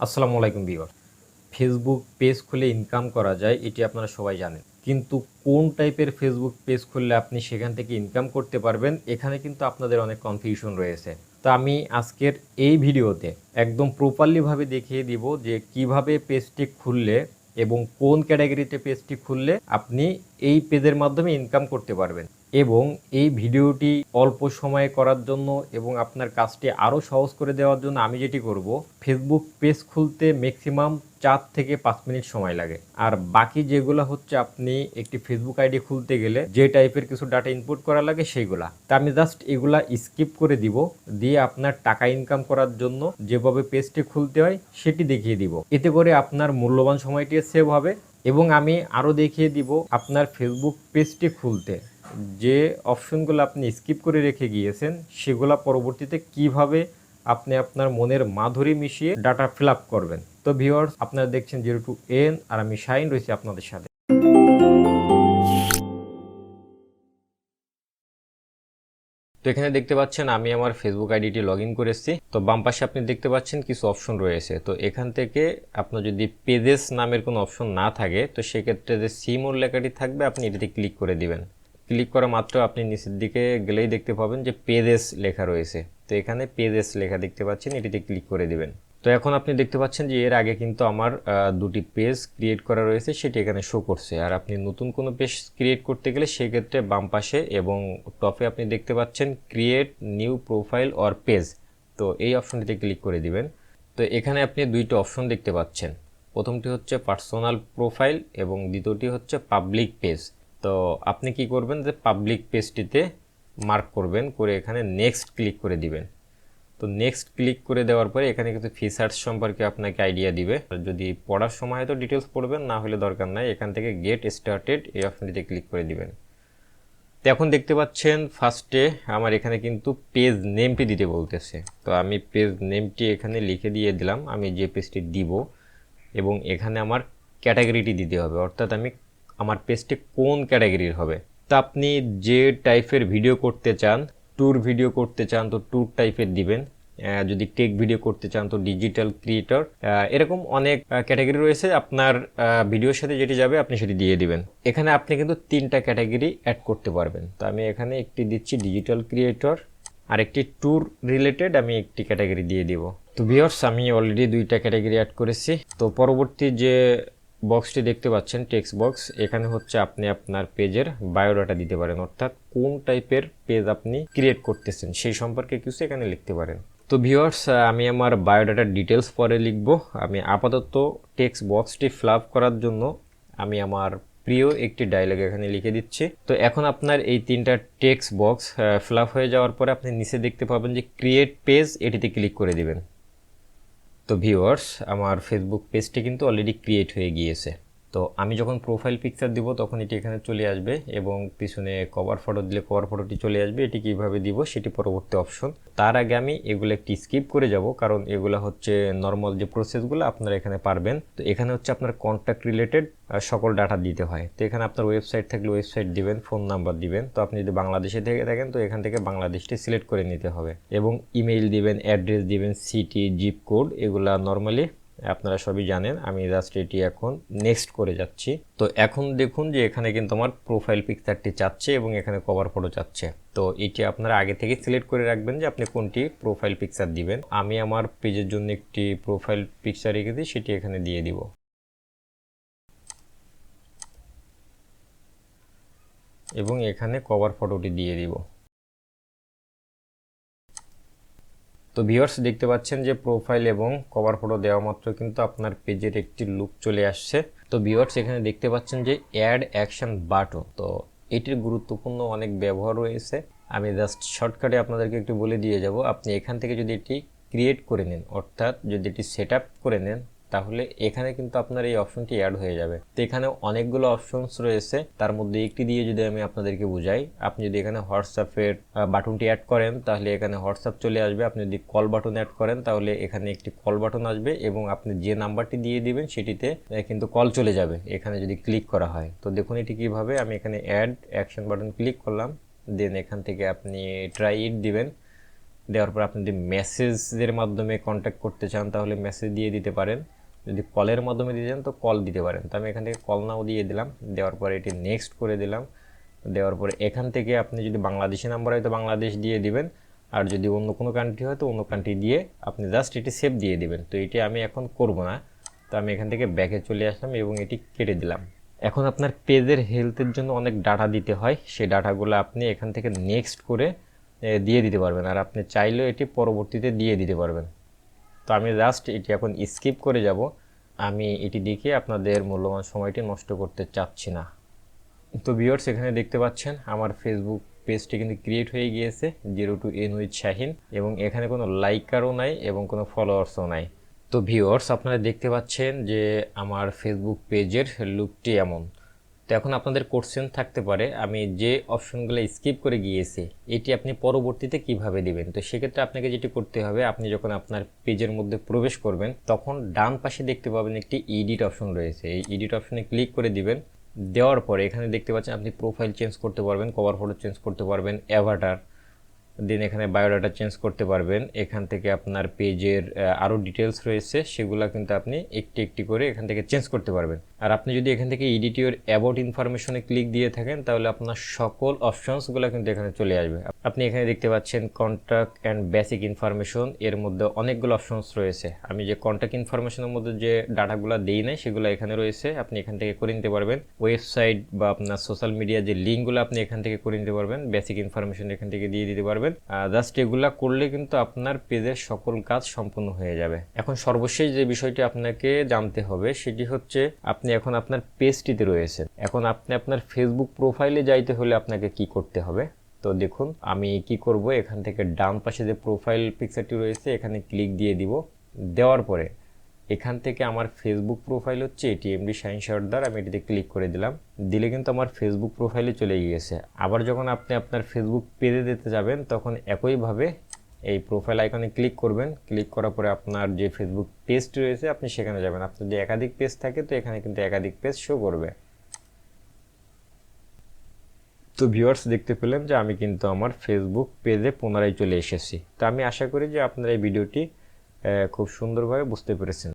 আসসালামু আলাইকুম বিওর ফেসবুক পেজ খুলে ইনকাম করা যায়, এটি আপনারা সবাই জানেন। কিন্তু কোন টাইপের ফেসবুক পেজ খুললে আপনি সেখান থেকে ইনকাম করতে পারবেন, এখানে কিন্তু আপনাদের অনেক কনফিউশন রয়েছে। তো আমি আজকের এই ভিডিওতে একদম প্রপারলিভাবে দেখিয়ে দিব যে কীভাবে পেজটি খুললে এবং কোন ক্যাটাগরিতে পেজটি খুললে আপনি এই পেজের মাধ্যমে ইনকাম করতে পারবেন। এবং এই ভিডিওটি অল্প সময়ে করার জন্য এবং আপনার কাজটি আরও সহজ করে দেওয়ার জন্য আমি যেটি করব ফেসবুক পেজ খুলতে ম্যাক্সিমাম চার থেকে পাঁচ মিনিট সময় লাগে। আর বাকি যেগুলো হচ্ছে আপনি একটি ফেসবুক আইডি খুলতে গেলে যে টাইপের কিছু ডাটা ইনপুট করা লাগে সেইগুলা। তা আমি জাস্ট এগুলা স্কিপ করে দিব, দিয়ে আপনার টাকা ইনকাম করার জন্য যেভাবে পেজটি খুলতে হয় সেটি দেখিয়ে দিব। এতে করে আপনার মূল্যবান সময়টি সেভ হবে এবং আমি আরও দেখিয়ে দিব আপনার ফেসবুক পেজটি খুলতে। যে অপশনগুলো আপনি স্কিপ করে রেখে গিয়েছেন, সেগুলা পরবর্তীতে কীভাবে আপনি আপনার মনের মাধুরী মিশিয়ে ডাটা ফিল করবেন? তো ভিউয়ার্স আপনারা দেখছেন জিরো টু এন আর আমি শাইন রয়েছি আপনাদের সাথে। তো এখানে দেখতে পাচ্ছেন, আমি আমার ফেসবুক আইডিটি লগ ইন করেছি তো বাম পাশে আপনি দেখতে পাচ্ছেন কিছু অপশন রয়েছে। তো এখান থেকে আপনার যদি পেজেস নামের কোনো অপশন না থাকে, তো সেক্ষেত্রে যে সিমোর লেখাটি থাকবে, আপনি এটিতে ক্লিক করে দিবেন। ক্লিক করা মাত্র আপনি নিচের দিকে গেলেই দেখতে পাবেন যে পেজেস লেখা রয়েছে। তো এখানে পেজেস লেখা দেখতে পাচ্ছেন, এটিতে ক্লিক করে দিবেন। তো এখন আপনি দেখতে পাচ্ছেন যে এর আগে কিন্তু আমার দুটি পেজ ক্রিয়েট করা রয়েছে, সেটি এখানে শো করছে। আর আপনি নতুন কোনো পেজ ক্রিয়েট করতে গেলে সেক্ষেত্রে বাম পাশে এবং টপে আপনি দেখতে পাচ্ছেন create new profile or page তো এই অপশনটিতে ক্লিক করে দিবেন। তো এখানে আপনি দুইটা অপশন দেখতে পাচ্ছেন। প্রথমটি হচ্ছে পার্সোনাল প্রোফাইল এবং দ্বিতীয়টি হচ্ছে পাবলিক পেজ তো আপনি কি করবেন যে পাবলিক পেজটিতে মার্ক করবেন, করে এখানে নেক্সট ক্লিক করে দিবেন। তো নেক্সট ক্লিক করে দেওয়ার পরে এখানে কিছু ফিচার্স সম্পর্কে আপনাকে আইডিয়া দিবে। যদি পড়ার সময় হয়তো ডিটেলস পড়বেন, না হলে দরকার নাই। এখান থেকে গেট স্টার্টেড এই অপশনটিতে ক্লিক করে দিবেন। তো এখন দেখতে পাচ্ছেন ফার্স্টে আমার এখানে কিন্তু পেজ নেমটি দিতে বলতেছে। তো আমি পেজ নেমটি এখানে লিখে দিয়ে দিলাম, আমি যে পেজটি দিব, এবং এখানে আমার ক্যাটাগরিটি দিতে হবে। অর্থাৎ আমি আমার পেজটি কোন ক্যাটাগরির হবে? তা আপনি যে টাইপের ভিডিও করতে চান ট্যুর ভিডিও করতে চান, তো ট্যুর টাইপের দিবেন। যদি টেক ভিডিও করতে চান, তো ডিজিটাল ক্রিয়েটর এরকম অনেক ক্যাটাগরি রয়েছে। আপনার ভিডিওর সাথে যেটি যাবে, আপনি সেটি দিয়ে দিবেন। এখানে আপনি কিন্তু তিনটা ক্যাটাগরি অ্যাড করতে পারবেন। তো আমি এখানে একটি দিচ্ছি ডিজিটাল ক্রিয়েটর আর একটি ট্যুর রিলেটেড আমি একটি ক্যাটাগরি দিয়ে দিব। তো ভিওর্স আমি অলরেডি দুইটা ক্যাটাগরি অ্যাড করেছি। তো পরবর্তী যে বক্সটি দেখতে পাচ্ছেন টেক্সট বক্স এখানে হচ্ছে আপনি আপনার পেজের বায়োডাটা দিতে পারেন, অর্থাৎ কোন টাইপের পেজ আপনি ক্রিয়েট করতেছেন, সেই সম্পর্কে কিছু এখানে লিখতে পারেন। তো ভিউয়ার্স আমি আমার বায়োডাটার ডিটেলস পরে লিখব। আমি আপাতত টেক্সট বক্সটি ফ্লাপ করার জন্য আমি আমার প্রিয় একটি ডায়লগ এখানে লিখে দিচ্ছি। তো এখন আপনার এই তিনটা টেক্সট বক্স ফ্লাপ হয়ে যাওয়ার পরে আপনি নিচে দেখতে পাবেন যে ক্রিয়েট পেজ এটিতে ক্লিক করে দিবেন। তো ভিউয়ার্স আমার ফেসবুক পেজটি কিন্তু অলরেডি ক্রিয়েট হয়ে গিয়েছে। তো আমি যখন প্রোফাইল পিকচার দিব, তখন এটি এখানে চলে আসবে এবং পিছনে কভার ফটো দিলে কভার ফটোটি চলে আসবে। এটি কীভাবে দিব, সেটি পরবর্তী অপশন তার আগে আমি এগুলো একটি স্কিপ করে যাব, কারণ এগুলো হচ্ছে নর্মাল যে প্রসেসগুলো আপনারা এখানে পারবেন। তো এখানে হচ্ছে আপনার কন্ট্যাক্ট রিলেটেড সকল ডাটা দিতে হয়। তো এখানে আপনার ওয়েবসাইট থাকলে ওয়েবসাইট দিবেন ফোন নাম্বার দিবেন। তো আপনি যদি বাংলাদেশে থেকে থাকেন, তো এখান থেকে বাংলাদেশটি সিলেক্ট করে নিতে হবে। এবং ইমেইল দিবেন অ্যাড্রেস দিবেন সিটি জিপ কোড এগুলা নর্মালি আপনারা সবই জানেন, আমি জাস্ট এটি এখন নেক্সট করে যাচ্ছি। তো এখন দেখুন যে এখানে কিন্তু আমার প্রোফাইল পিকচারটি চাচ্ছে এবং এখানে কভার ফটো চাচ্ছে। তো এটি আপনারা আগে থেকে সিলেক্ট করে রাখবেন যে আপনি কোনটি প্রোফাইল পিকচার দিবেন। আমি আমার পেজের জন্য একটি প্রোফাইল পিকচার রেখেছি, সেটি এখানে দিয়ে দিব। এবং এখানে কভার ফটোটি দিয়ে দিব। তো ভিউয়ার্স দেখতে পাচ্ছেন যে প্রোফাইল এবং কভার ফটো দেওয়া মাত্র কিন্তু আপনার পেজের একটি লুক চলে আসছে। তো ভিউয়ার্স এখানে দেখতে পাচ্ছেন যে অ্যাড অ্যাকশন বাটন তো এটির গুরুত্বপূর্ণ অনেক ব্যবহার রয়েছে। আমি জাস্ট শর্টকাটে আপনাদেরকে একটু বলে দিয়ে যাব। আপনি এখান থেকে যদি এটি ক্রিয়েট করে নেন, অর্থাৎ যদি এটি সেট করে নেন তাহলে এখানে কিন্তু আপনার এই অপশনটি অ্যাড হয়ে যাবে। তো এখানে অনেকগুলো অপশনস রয়েছে। তার মধ্যে একটি দিয়ে যদি আমি আপনাদেরকে বুঝাই, আপনি যদি এখানে হোয়াটসঅ্যাপের বাটনটি অ্যাড করেন, তাহলে এখানে হোয়াটসঅ্যাপ চলে আসবে। আপনি যদি কল বাটন অ্যাড করেন, তাহলে এখানে একটি কল বাটন আসবে এবং আপনি যে নাম্বারটি দিয়ে দিবেন, সেটিতে কিন্তু কল চলে যাবে, এখানে যদি ক্লিক করা হয়। তো দেখুন এটি কীভাবে, আমি এখানে অ্যাড অ্যাকশন বাটন ক্লিক করলাম দেন এখান থেকে আপনি ট্রাই ইট দিবেন। দেওয়ার পর আপনি যদি মেসেজের মাধ্যমে কন্ট্যাক্ট করতে চান, তাহলে মেসেজ দিয়ে দিতে পারেন। যদি কলের মাধ্যমে দিতে চান, তো কল দিতে পারেন। তো আমি এখান থেকে কল নাও দিয়ে দিলাম। দেওয়ার পরে এটি নেক্সট করে দিলাম। দেওয়ার পরে এখান থেকে আপনি যদি বাংলাদেশি নাম্বার হয়, তো বাংলাদেশ দিয়ে দিবেন। আর যদি অন্য কোনো কান্ট্রি হয়, তো অন্য কান্ট্রি দিয়ে আপনি জাস্ট এটি সেভ দিয়ে দিবেন। তো এটি আমি এখন করব না। তো আমি এখান থেকে ব্যাকে চলে আসলাম এবং এটি কেটে দিলাম। এখন আপনার পেজের হেলথের জন্য অনেক ডাটা দিতে হয়। সেই ডাটাগুলো আপনি এখান থেকে নেক্সট করে দিয়ে দিতে পারবেন। আর আপনি চাইলেও এটি পরবর্তীতে দিয়ে দিতে পারবেন। তো আমি জাস্ট এটি এখন স্কিপ করে যাব। আমি এটি দেখে আপনাদের মূল্যবান সময়টি নষ্ট করতে চাচ্ছি না। তো ভিউয়ার্স এখানে দেখতে পাচ্ছেন, আমার ফেসবুক পেজটি কিন্তু ক্রিয়েট হয়ে গিয়েছে zero two N with Shahin এবং এখানে কোনো লাইকারও নাই এবং কোনো ফলোয়ার্সও নাই। তো ভিউয়ার্স আপনারা দেখতে পাচ্ছেন যে আমার ফেসবুক পেজের লুকটি এমন। তো এখন আপনাদের কোশ্চেন থাকতে পারে, আমি যে অপশনগুলো স্কিপ করে গিয়েছি, এটি আপনি পরবর্তীতে কীভাবে দিবেন? তো সেক্ষেত্রে আপনাকে যেটি করতে হবে, আপনি যখন আপনার পেজের মধ্যে প্রবেশ করবেন, তখন ডান পাশে দেখতে পাবেন একটি ইডিট অপশন রয়েছে। এই ইডিট অপশনে ক্লিক করে দিবেন। দেওয়ার পরে এখানে দেখতে পাচ্ছেন আপনি প্রোফাইল চেঞ্জ করতে পারবেন কভার ফটো চেঞ্জ করতে পারবেন অ্যাভাটার দেন এখানে বায়োডাটা চেঞ্জ করতে পারবেন। এখান থেকে আপনার পেজের আরও ডিটেলস রয়েছে, সেগুলো কিন্তু আপনি একটি একটি করে এখান থেকে চেঞ্জ করতে পারবেন। আর আপনি যদি এখান থেকে এডিটিওর অ্যাবাউট ইনফরমেশনে ক্লিক দিয়ে থাকেন, তাহলে আপনার সকল অপশনসগুলো কিন্তু এখানে চলে আসবে। আপনি এখানে দেখতে পাচ্ছেন কন্ট্যাক্ট অ্যান্ড বেসিক ইনফরমেশন এর মধ্যে অনেকগুলো অপশনস রয়েছে। আমি যে কন্ট্যাক্ট ইনফরমেশনের মধ্যে যে ডাটাগুলো দিই নাই, সেগুলো এখানে রয়েছে, আপনি এখান থেকে করে নিতে পারবেন। ওয়েবসাইট বা আপনার সোশ্যাল মিডিয়া যে লিঙ্কগুলো আপনি এখান থেকে করে নিতে পারবেন বেসিক ইনফরমেশন এখান থেকে দিয়ে দিতে পারবেন। জাস্ট এগুলা করলে কিন্তু আপনার পেজের সকল কাজ সম্পূর্ণ হয়ে যাবে। এখন সর্বশেষ যে বিষয়টি আপনাকে জানতে হবে, সেটি হচ্ছে আপনি এখন আপনার পেজটিতে রয়েছেন। এখন আপনি আপনার ফেসবুক প্রোফাইলে যাইতে হলে আপনাকে কি করতে হবে? তো দেখুন, আমি কি করব? এখান থেকে ডান পাশে যে প্রোফাইল পিকচারটি রয়েছে, এখানে ক্লিক দিয়ে দিব। দেওয়ার পরে এখান থেকে আমার ফেসবুক প্রোফাইল হচ্ছে এটি এমডি শাইন সর্দার আমি এটিতে ক্লিক করে দিলাম। দিলে কিন্তু আমার ফেসবুক প্রোফাইলে চলে গিয়েছে। আবার যখন আপনি আপনার ফেসবুক পেজে দিতে যাবেন, তখন একইভাবে এই প্রোফাইল আইকনে ক্লিক করবেন। ক্লিক করার পরে আপনার যে ফেসবুক পেজটি রয়েছে, আপনি সেখানে যাবেন। আপনার যদি একাধিক পেজ থাকে, তো এখানে কিন্তু একাধিক পেজ শো করবে। তো ভিউয়ার্স দেখতে পেলেন যে আমি কিন্তু আমার ফেসবুক পেজে পুনরায় চলে এসেছি। তো আমি আশা করি যে আপনারা এই ভিডিওটি খুব সুন্দরভাবে বুঝতে পেরেছেন।